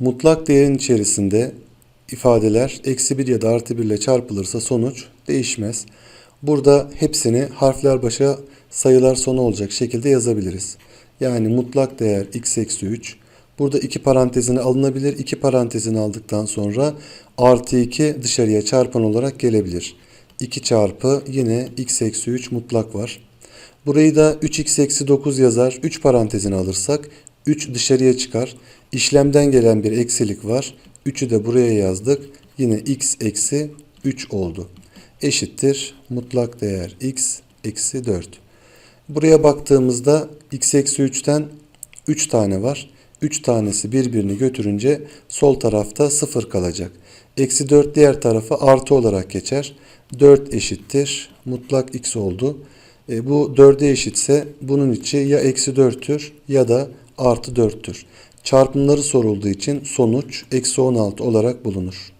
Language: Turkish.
Mutlak değerin içerisinde ifadeler eksi 1 ya da artı 1 ile çarpılırsa sonuç değişmez. Burada hepsini harfler başa sayılar sonu olacak şekilde yazabiliriz. Yani mutlak değer x eksi 3. Burada iki parantezine alınabilir. İki parantezini aldıktan sonra artı 2 dışarıya çarpan olarak gelebilir. 2 çarpı yine x eksi 3 mutlak var. Burayı da 3x eksi 9 yazar. 3 parantezini alırsak 3 dışarıya çıkar. İşlemden gelen bir eksilik var. 3'ü de buraya yazdık. Yine x eksi 3 oldu. Eşittir mutlak değer x eksi 4. Buraya baktığımızda x eksi 3'ten 3 tane var. 3 tanesi birbirini götürünce sol tarafta 0 kalacak. Eksi 4 diğer tarafa artı olarak geçer. 4 eşittir. Mutlak x oldu. E, bu 4'e eşitse bunun içi ya eksi 4'tür ya da artı 4'tür. Çarpımları sorulduğu için sonuç eksi 16 olarak bulunur.